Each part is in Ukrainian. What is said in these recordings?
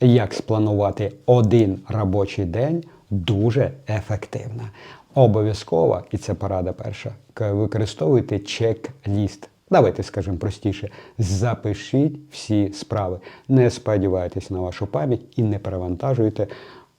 Як спланувати один робочий день дуже ефективно. Обов'язково, і це порада перша, використовуйте чек-ліст. Давайте скажемо простіше, запишіть всі справи. Не сподівайтесь на вашу пам'ять і не перевантажуйте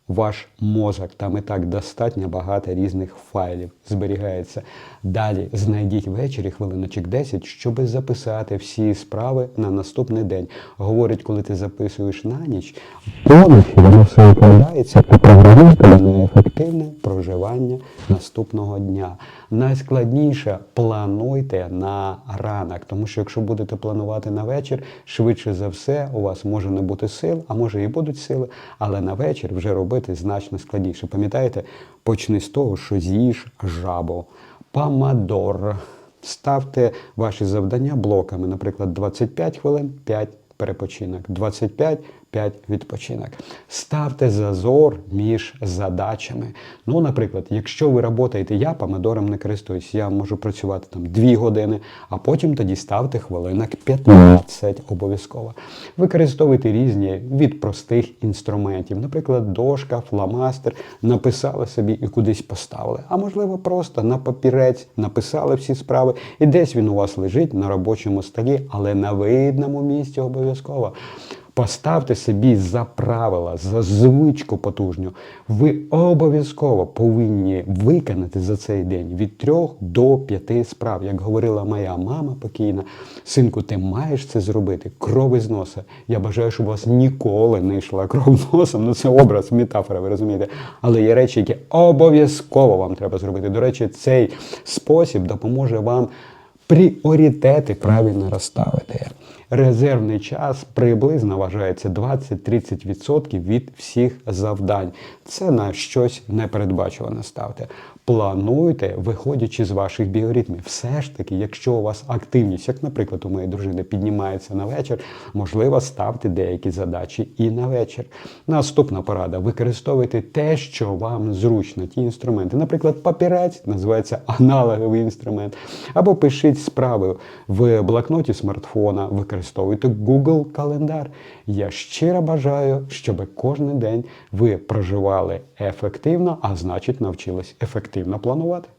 ваш мозок. Там і так достатньо багато різних файлів зберігається. Далі знайдіть ввечері хвилиночок 10, щоб записати всі справи на наступний день. Говорять, коли ти записуєш на ніч, поночі воно все викладається і програмує на ефективне проживання наступного дня. Найскладніше плануйте на ранок, тому що якщо будете планувати на вечір, швидше за все у вас може не бути сил, а може і будуть сили, але на вечір вже робити значно складніше. Пам'ятаєте, почни з того, що з'їж жабу. Помадор. Ставте ваші завдання блоками, наприклад, 25 хвилин, 5 перепочинок, 25 5 відпочинок. Ставте зазор між задачами. Ну, наприклад, якщо ви працюєте, я помидором не користуюсь, я можу працювати там 2 години, а потім тоді ставте хвилинок 15 обов'язково. Використовуйте різні від простих інструментів, наприклад, дошка, фломастер, написали собі і кудись поставили. А можливо, просто на папірець написали всі справи, і десь він у вас лежить на робочому столі, але на видному місці обов'язково. Поставте собі за правила, за звичку потужню. Ви обов'язково повинні виконати за цей день від трьох до п'яти справ. Як говорила моя мама покійна, синку, ти маєш це зробити. Кров із носа. Я бажаю, щоб у вас ніколи не йшла кров носом. Ну це образ, метафора, ви розумієте. Але є речі, які обов'язково вам треба зробити. До речі, цей спосіб допоможе вам пріоритети правильно розставити. Резервний час приблизно вважається 20-30% від всіх завдань. Це на щось непередбачуване ставте. Плануйте, виходячи з ваших біоритмів. Все ж таки, якщо у вас активність, як, наприклад, у моєї дружини піднімається на вечір, можливо, ставте деякі задачі і на вечір. Наступна порада: використовуйте те, що вам зручно, ті інструменти. Наприклад, папірець називається аналоговий інструмент. Або пишіть справи в блокноті смартфона, використовуйте Google календар. Я щиро бажаю, щоб кожен день ви проживали ефективно, а значить навчились ефективно планувати.